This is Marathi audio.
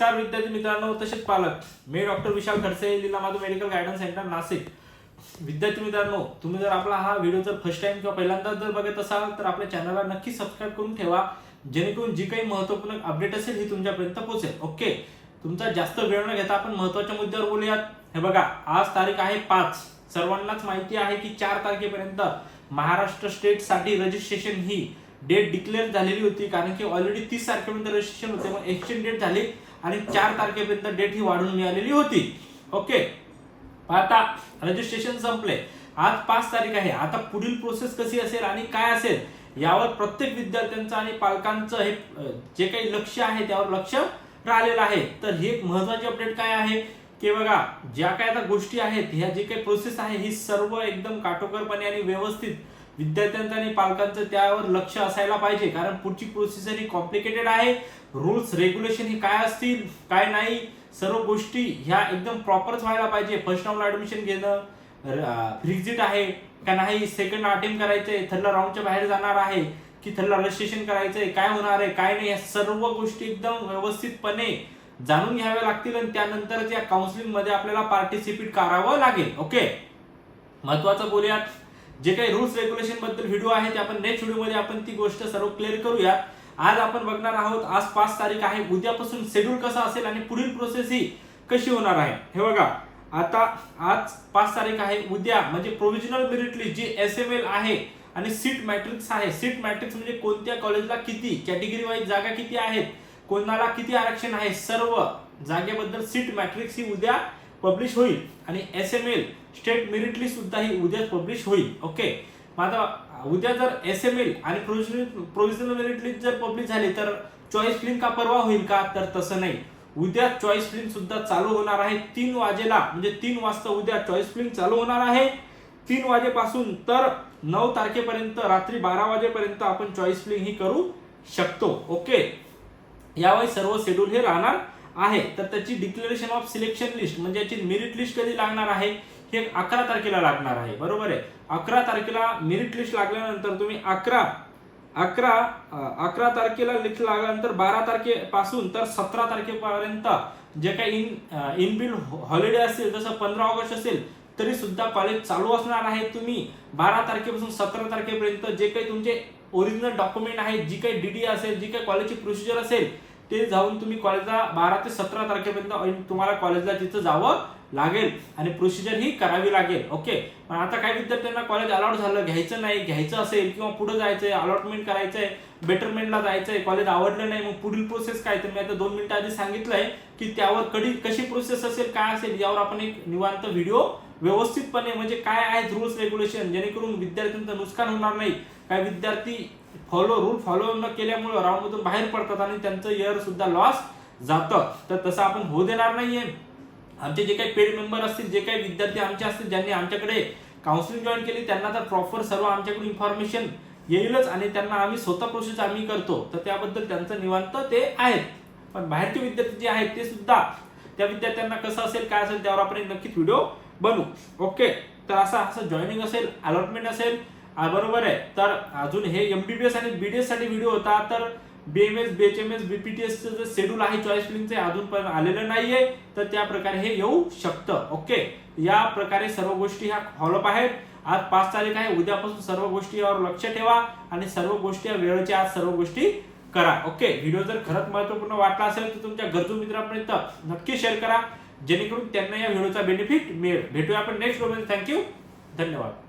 नमस्कार विद्यार्थी मित्रांनो तसेच पालक. मी doctor Vishal Khadse Leela Madhav medical guidance centre Nashik. विद्यार्थी मित्रांनो तुम्ही जर आपला हा व्हिडिओ जर फर्स्ट टाइम किंवा पहिल्यांदा जर बघत असाल तर आपल्या चॅनलला नक्की सबस्क्राईब करून ठेवा. जेणेकरून जी काही महत्त्वपूर्ण अपडेट असेल ही तुमच्यापर्यंत पोहोचेल. ओके तुमचा जास्त वेळ न घेता आपण महत्त्वाच्या मुद्द्यावर बोलूयात. हे बघा आज तारीख आहे पाच. सर्वांनाच माहिती आहे की चार तारखेपर्यंत महाराष्ट्र स्टेटसाठी रजिस्ट्रेशन ही डेट डिक्लेअर झालेली होती कारण की ऑलरेडी तीस तारखेपर्यंत रजिस्ट्रेशन होते मग एक्सचेंज डेट झाली आणि चार तारखेपर्यंत डेट ही वाढून मिळालेली होती. ओके आता रजिस्ट्रेशन संपले आज पाच तारीख आहे. आता पुढील प्रोसेस कशी असेल आणि काय असेल यावर प्रत्येक विद्यार्थ्यांचं आणि पालकांचं हे जे काही लक्ष आहे त्यावर लक्ष राहिलेलं आहे. तर ही एक महत्वाची अपडेट काय आहे? की बघा ज्या काय आता गोष्टी आहेत ह्या जे काही प्रोसेस आहे ही सर्व एकदम काटोकरपणे आणि व्यवस्थित विद्यार्थ्यांचं आणि पालकांचं त्यावर लक्ष असायला पाहिजे. कारण पुढची प्रोसेसर ही कॉम्प्लिकेटेड आहे. रूल्स रेग्युलेशन हे काय असतील काय नाही सर्व गोष्टी ह्या एकदम प्रॉपरच व्हायला पाहिजे. फर्स्ट राऊंडला ऍडमिशन घेणं फ्रिक्झिट आहे का नाही सेकंड अटेम्प्ट करायचंय थर्डला राऊंडच्या बाहेर जाणार आहे की थर्डला रजिस्ट्रेशन करायचंय काय होणार आहे काय नाही या सर्व गोष्टी एकदम व्यवस्थितपणे जाणून घ्याव्या लागतील आणि त्यानंतर या काउन्सिलिंगमध्ये आपल्याला पार्टिसिपेट करावं लागेल. ओके महत्वाचं बोलूयात. जे काही रूल्स रेग्युलेशनबद्दल व्हिडिओ आहे ते आपण नेक्स्ट व्हिडिओमध्ये आपण ती गोष्ट सर्व क्लिअर करूया. आज आपण बघणार आहोत आज पाच तारीख आहे. उद्यापासून शेड्यूल कसा असेल आणि पुढील प्रोसेस ही कशी होणार आहे? हे बघा. आता आज पाच तारीख आहे. उद्या म्हणजे प्रोव्हिजनल मेरिट लिस्ट जी एस एम एल आहे आणि सीट मॅट्रिक्स आहे. सीट मॅट्रिक्स म्हणजे कोणत्या कॉलेजला किती कॅटेगरी वाईज जागा किती आहेत कोणाला किती आरक्षण आहे सर्व जागेबद्दल सीट मॅट्रिक्स ही उद्या पब्लिश होईल आणि S M L state merit list सुद्धा ही उद्या पब्लिश होईल. ओके माझा उद्या जर एस एम एल आणि प्रोव्हिजनल प्रोव्हिजनल मेरिट लिस्ट जर पब्लिश झाली तर चॉईस फिल्म का परवा होईल का? तर तसं नाही. उद्या चॉईस फिल्म सुद्धा चालू होणार आहे. तीन वाजेला म्हणजे तीन वाजता उद्या चॉईस फिल्म चालू होणार आहे. तीन वाजेपासून तर नऊ तारखेपर्यंत रात्री बारा वाजेपर्यंत आपण चॉईस फिल्म ही करू शकतो. ओके यावेळी सर्व शेड्यूल हे राहणार. आहे तर त्याची डिक्लेरेशन ऑफ सिलेक्शन लिस्ट म्हणजे याची मेरिट लिस्ट कधी लागणार आहे? हे अकरा तारखेला लागणार आहे बरोबर आहे? अकरा तारखेला मेरिट लिस्ट लागल्यानंतर तुम्ही अकरा अकरा अकरा तारखेला लिस्ट लागल्यानंतर बारा तारखेपासून तर सतरा तारखेपर्यंत जे काही इन इनबिल हॉलिडे असेल जसं पंधरा ऑगस्ट असेल तरी सुद्धा कॉलेज चालू असणार आहे तुम्ही. बारा तारखेपासून सतरा तारखेपर्यंत जे काही तुमचे ओरिजिनल डॉक्युमेंट आहेत जी काही डीडी असेल जी काही कॉलेजची प्रोसिजर असेल ते जाऊन तुम्ही कॉलेजला बारा ते सतरा तारखेपर्यंत तुम्हाला कॉलेजला तिथं जावं लागेल. आणि प्रोसिजर ही करावी लागेल. ओके पण आता काही विद्यार्थ्यांना कॉलेज अलॉट झालं घ्यायचं नाही घ्यायचं असेल किंवा पुढे जायचंय अलॉटमेंट करायचंय बेटरमेंटला जायचंय कॉलेज आवडलं नाही मग पुढील प्रोसेस काय? तर मी आता दोन मिनिटं आधी सांगितलंय की त्यावर कधी कशी प्रोसेस असेल काय असेल यावर आपण एक निवांत व्हिडिओ व्यवस्थितपणे म्हणजे काय आहेत रूल्स रेग्युलेशन जेणेकरून विद्यार्थ्यांचं नुकसान होणार नाही. काय विद्यार्थी फॉलो रूल फॉलो न केल्यामुळे राऊंडमधून बाहेर पडतात आणि त्यांचं इयर सुद्धा लॉस जातं. तर तसं आपण होऊ देणार नाहीये. आमचे जे काही पेड मेंबर असतील जे काही विद्यार्थी आमचे असतील ज्यांनी आमच्याकडे काउन्सिलिंग जॉईन केली त्यांना तर प्रॉपर सर्व आमच्याकडून इन्फॉर्मेशन येईलच आणि त्यांना आम्ही स्वतः प्रोसेस आम्ही करतो. तर त्याबद्दल त्यांचं निवांत ते आहेत. पण बाहेरचे विद्यार्थी जे आहेत ते सुद्धा त्या विद्यार्थ्यांना कसं असेल काय असेल त्यावर आपण एक नक्कीच व्हिडिओ बनवू. ओके तर असं असं जॉईनिंग असेल अलॉटमेंट असेल बरोबर आहे. तर अजून हे एमबीबीएस आणि बीडीएससाठी व्हिडिओ होता तर बीएमएस बीएचएमएस बीपीटीएस जे शेड्यूल आहे चॉईस फिलिंगचे अजून पण आलेलं नाहीये. तर त्या प्रकारे हे येऊ शकतं. ओके? या प्रकारे सर्व गोष्टी ह्या फॉलोअप आहेत. आज पाच तारीख आहे. उद्यापासून सर्व गोष्टी यावर लक्ष ठेवा आणि सर्व गोष्टी या वेळेच्या आज सर्व गोष्टी करा. ओके? व्हिडिओ जर खरंच महत्त्वपूर्ण वाटला असेल तर तुमच्या गरजू मित्रांपर्यंत नक्की शेअर करा. जेणेकरून त्यांना या व्हिडिओचा बेनिफिट मिळेल. भेटूया आपण नेक्स्ट व्हिडिओमध्ये थँक्यू धन्यवाद.